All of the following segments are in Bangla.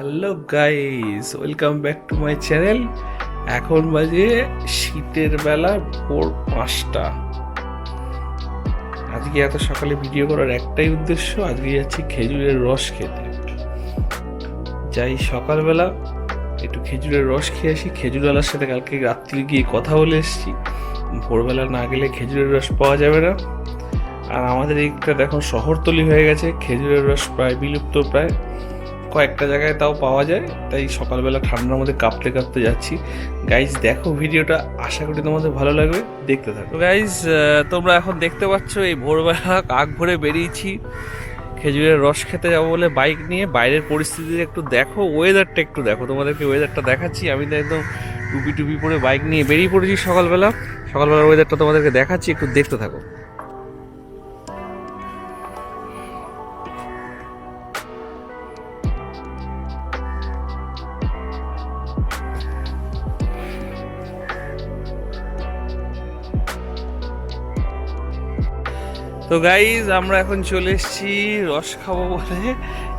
Hello guys, welcome back to my channel. এখন বাজে শীতের বেলা ভোর পাঁচটা। আজকে এত সকালে ভিডিও করার একটাই উদ্দেশ্য, আজকে যাচ্ছি খেজুরের রস খেতে। যাই সকালবেলা একটু খেজুরের রস খেয়ে আসি। খেজুরওয়ালার সাথে কালকে রাত্রি গিয়ে কথা বলে এসেছি। ভোরবেলা না গেলে খেজুরের রস পাওয়া যাবে না। আর আমাদের এইটা দেখো শহরতলি হয়ে গেছে। খেজুরের রস প্রায় বিলুপ্ত প্রায়। কয়েকটা জায়গায় তাও পাওয়া যায়, তাই সকালবেলা ঠান্ডার মধ্যে কাঁপতে কাঁপতে যাচ্ছি। গাইজ দেখো ভিডিওটা, আশা করি তোমাদের ভালো লাগবে, দেখতে থাকো। গাইজ তোমরা এখন দেখতে পাচ্ছ, এই ভোরবেলা কাক ভরে বেরিয়েছি, খেজুরের রস খেতে যাব বলে বাইক নিয়ে। বাইরের পরিস্থিতি একটু দেখো ওয়েদারটা একটু দেখো। তোমাদেরকে ওয়েদারটা দেখাচ্ছি, আমি তো একদম টুপি টুপি পরে বাইক নিয়ে বেরিয়ে পড়েছি সকালবেলা। সকালবেলার ওয়েদারটা তোমাদেরকে দেখাচ্ছি, একটু দেখতে থাকো। তো গাইজ আমরা এখন চলে এসেছি রস খাব বলে।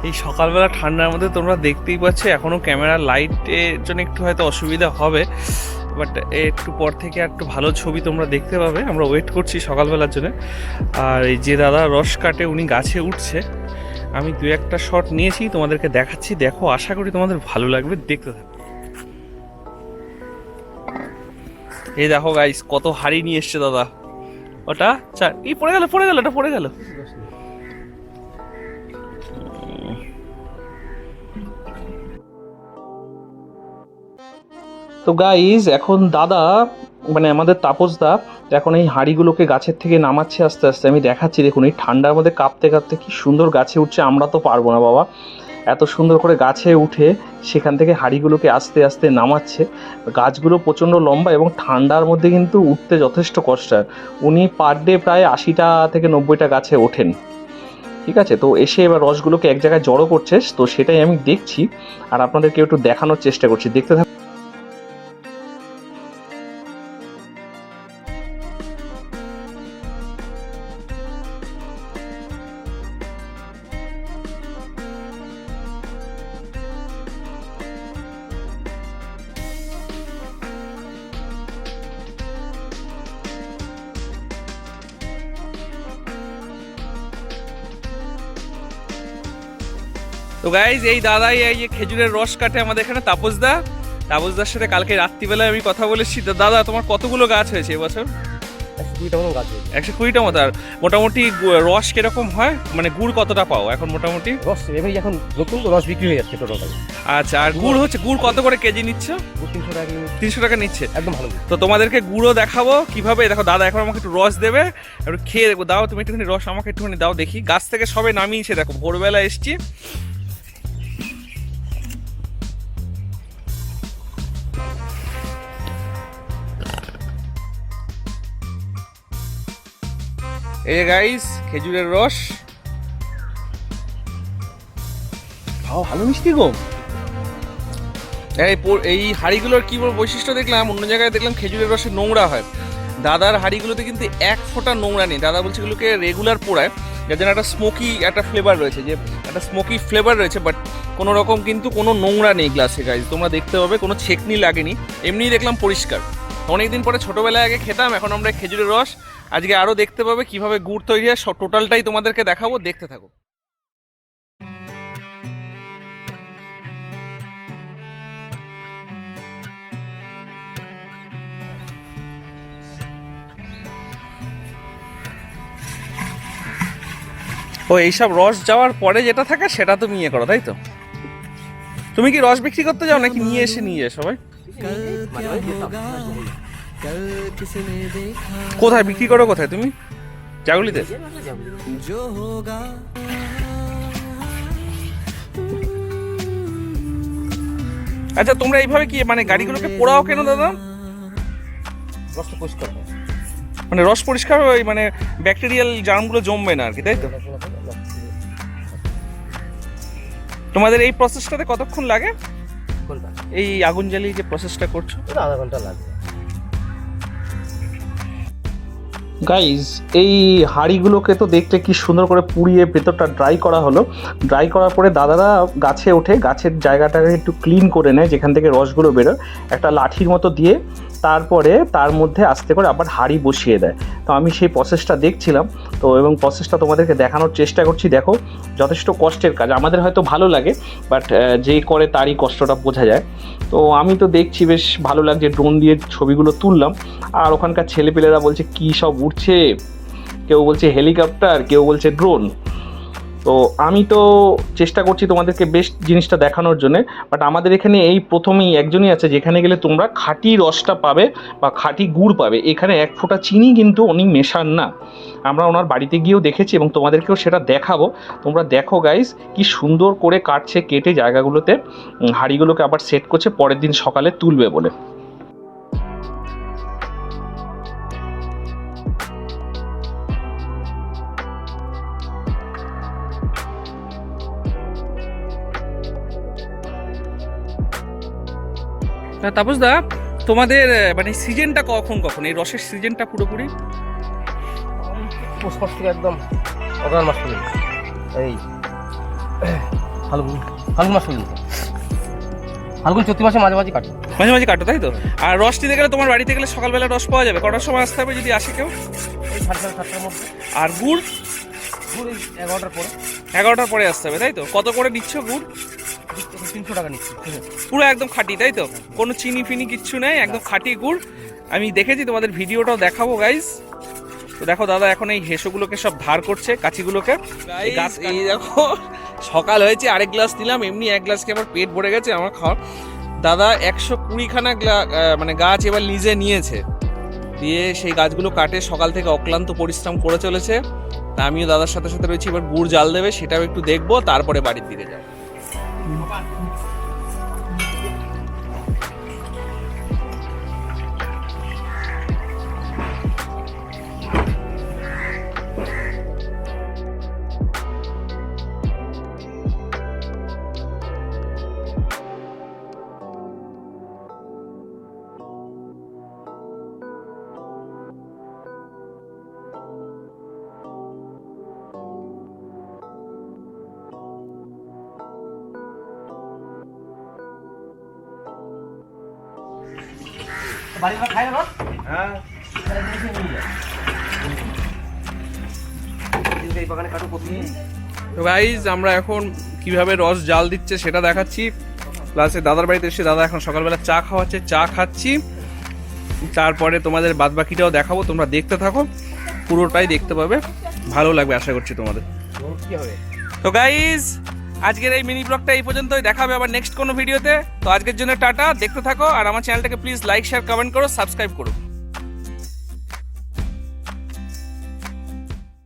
এই সকালবেলা ঠান্ডার মধ্যে তোমরা দেখতেই পাচ্ছ এখনও ক্যামেরা লাইটের জন্য একটু হয়তো অসুবিধা হবে বাট একটু পর থেকে একটু ভালো ছবি তোমরা দেখতে পাবে। আমরা ওয়েট করছি সকালবেলার জন্য। আর এই যে দাদা রস কাটে, উনি গাছে উঠছে। আমি দু একটা শট নিয়েছি, তোমাদেরকে দেখাচ্ছি। দেখো, আশা করি তোমাদের ভালো লাগবে, দেখতে থাকো। এই দেখো গাইস কত হাড়ি নিয়ে এসছে দাদা। ওটা, চার, এই পড়ে গেল পড়ে গেল, ওটা পড়ে গেল। তো গাইজ এখন দাদা মানে আমাদের তাপসদা এখন এই হাঁড়িগুলোকে গাছের থেকে নামাচ্ছে আস্তে আস্তে। আমি দেখাচ্ছি, দেখুন, এই ঠান্ডার মধ্যে কাঁপতে কাঁপতে কি সুন্দর গাছে উঠছে, আমরা তো পারব না বাবা। এত সুন্দর করে গাছে উঠে সেখান থেকে হাঁড়িগুলোকে আস্তে আস্তে নামাচ্ছে। গাছগুলো প্রচণ্ড লম্বা এবং ঠান্ডার মধ্যে কিন্তু উঠতে যথেষ্ট কষ্ট। হয় উনি পার ডে প্রায় আশিটা থেকে নব্বইটা গাছে ওঠেন। ঠিক আছে? তো এসে এবার রসগুলোকে এক জায়গায় জড়ো করছে, তো সেটাই আমি দেখছি। আর আপনাদেরকে একটু দেখানোর চেষ্টা করছি। দেখতে থাক তো গাইজ এই দাদাই এই যে খেজুরের রস কাটে আমাদের এখানে তাপসদা তাপসদার সাথে কালকে রাত্রিবেলায় আমি কথা বলেছি। তো দাদা তোমার কতগুলো গাছ হয়েছে এবছর? একশো কুড়িটা মতো। আর মোটামুটি রস কীরকম হয়? মানে গুড় কতটা পাও এখন মোটামুটি? রস এবারে এখন নতুন রস বিক্রি হয়ে যাচ্ছে টোটাল। আচ্ছা আর গুড় হচ্ছে গুড় কত করে কেজি নিচ্ছ? তিনশো টাকা তিনশো টাকা নিচ্ছে। একদম ভালো তো তোমাদেরকে গুঁড়ো দেখাবো কীভাবে। দেখো দাদা এখন আমাকে একটু রস দেবে। একটু খেয়ে দেখব দাও তুমি একটুখানি রস আমাকে একটুখানি দাও দেখি। গাছ থেকে সবে নামিয়েছে দেখো ভোরবেলা এসছি। এই যে গাইস খেজুরের রস। ভাও ভালো মিষ্টি গো। এই এই হাঁড়িগুলোর কি বৈশিষ্ট্য দেখলাম? অন্য জায়গায় দেখলাম খেজুরের রসে নোংরা হয়। দাদার হাঁড়িগুলোতে কিন্তু এক ফোঁটা নোংরা নেই। দাদা বলছে এগুলোকে রেগুলার পোড়ায় যার জন্য একটা স্মোকি একটা ফ্লেভার রয়েছে যে একটা স্মোকি ফ্লেভার রয়েছে বাট কোনো রকম কিন্তু কোনো নোংরা নেই গ্লাসে গাইজ তোমরা দেখতে পাবে কোনো ছেকনি লাগেনি। এমনিই দেখলাম পরিষ্কার। অনেকদিন পরে ছোটোবেলায় আগে খেতাম এখন আমরা খেজুরের রস আজকে আরও দেখতে পাবে কীভাবে গুড় তৈরি হয়। টোটালটাই তোমাদেরকে দেখাবো, দেখতে থাকো। ও, এইসব রস যাওয়ার পরে যেটা থাকে সেটা তুমি ইয়ে করো, তাই তো? তুমি কি রস বিক্রি করতে যাও নাকি নিয়ে এসে নিয়ে যায় সবাই কোথায় বিক্রি করো কোথায় তুমি? জাগুলিতে? আচ্ছা তোমরা এইভাবে কি মানে গাড়িগুলোকে পোড়াও কেন দাদা? পরিষ্কার মানে রস পরিষ্কার ওই মানে ব্যাকটেরিয়াল জার্মগুলো জমবে না আর কি তাই তো? তোমাদের এই প্রসেসটাতে কতক্ষণ লাগে? এই আগুন জ্বালিয়ে যে প্রসেসটা করছ? আধা ঘণ্টা লাগবে গাইজ এই হাঁড়িগুলোকে তো দেখতে কি সুন্দর করে পুড়িয়ে ভেতরটা ড্রাই করা হলো। ড্রাই করার পরে দাদারা গাছে ওঠে, গাছের জায়গাটাকে একটু ক্লিন করে নেয়, যেখান থেকে রসগুলো বেরোয়। একটা লাঠির মতো দিয়ে তারপরে তার মধ্যে আস্তে করে আবার হাঁড়ি বসিয়ে দেয়। তো আমি সেই প্রসেসটা দেখছিলাম। তো এবং প্রসেসটা তোমাদেরকে দেখানোর চেষ্টা করছি। দেখো, যথেষ্ট কষ্টের কাজ। আমাদের হয়তো ভালো লাগে বাট যে করে তারই কষ্টটা বোঝা যায়। তো আমি তো দেখছি বেশ ভালো লাগছে। ড্রোন দিয়ে ছবিগুলো তুললাম। আর ওখানকার ছেলেপেলেরা বলছে, কী সব উঠছে কেউ বলছে, হেলিকপ্টার কেউ বলছে ড্রোন তো আমি তো চেষ্টা করছি তোমাদেরকে বেস্ট জিনিসটা দেখানোর জন্য বাট আমাদের এখানে এই প্রথমেই একজনই আছে যেখানে গেলে তোমরা খাঁটি রসটা পাবে বা খাঁটি গুড় পাবে। এখানে এক ফোঁটা চিনি কিন্তু উনি মেশান না। আমরা ওনার বাড়িতে গিয়েও দেখেছি এবং তোমাদেরকেও সেটা দেখাবো। তোমরা দেখো গাইস কি সুন্দর করে কাটছে, কেটে জায়গাগুলোতে হাঁড়িগুলোকে আবার সেট করছে, পরের দিন সকালে তুলবে বলে। তাপস দা তোমাদের মানে সিজনটা কখন কখন? এই রসের সিজনটা পুরোপুরি? পৌষ মাস থেকে একদম অগ্রহণ মাস পর্যন্ত। এই ফাল্গুন ফাল্গুন মাস পর্যন্ত। ফাল্গুন চৈত্র মাসে মাঝে মাঝে কাটে। মাঝে মাঝে কাটো তাই তো? আর রস নিতে গেলে তোমার বাড়িতে গেলে সকালবেলা রস পাওয়া যাবে? কটার সময় আসতে হবে যদি আসে কেউ? আর গুড়? গুড় এগারোটার পরে। এগারোটার পরে আসতে হবে তাই তো? কত করে নিচ্ছ গুড়? তিনশো টাকা নিচ্ছি পুরো একদম খাঁটি তাই তো? কোনো চিনি ফিনি কিচ্ছু নেই একদম খাঁটি গুড়। আমি দেখেছি তোমাদের ভিডিওটাও দেখাবো গাইজ তো দেখো দাদা এখন এই হেসোগুলোকে সব ধার করছে কাচিগুলোকে। গাছ এই দেখো সকাল হয়েছে আরেক গ্লাস দিলাম এমনি এক গ্লাস খেয়ে আমার পেট ভরে গেছে আমার খাওয়া। দাদা একশো কুড়িখানা মানে গাছ এবার লিজে নিয়েছে। দিয়ে সেই গাছগুলো কাটে সকাল থেকে অক্লান্ত পরিশ্রম করে চলেছে। তা আমিও দাদার সাথে সাথে রয়েছি এবার গুড় জাল দেবে সেটাও একটু দেখব তারপরে বাড়ির দিকে যাব। বাড়ির লোক না হ্যাঁ। এই বাগানে কাটু প্রতিদিন তো গাইজ আমরা এখন কীভাবে রস জাল দিচ্ছে সেটা দেখাচ্ছি। প্লাস দাদার বাড়িতে এসে দাদা এখন সকালবেলা চা খাওয়াচ্ছে চা খাচ্ছি। তারপরে তোমাদের বাদবাকিটাও দেখাবো তোমরা দেখতে থাকো। পুরোটাই দেখতে পাবে। ভালো লাগবে আশা করছি তোমাদের। তো গাইজ আজকের এই মিনি ব্লগটা এই পর্যন্তই। দেখাবে আবার নেক্সট কোনো ভিডিওতে তো। আজকের জন্য টাটা, দেখতে থাকো, আর আমার চ্যানেলটাকে প্লিজ লাইক শেয়ার কমেন্ট করো সাবস্ক্রাইব করো।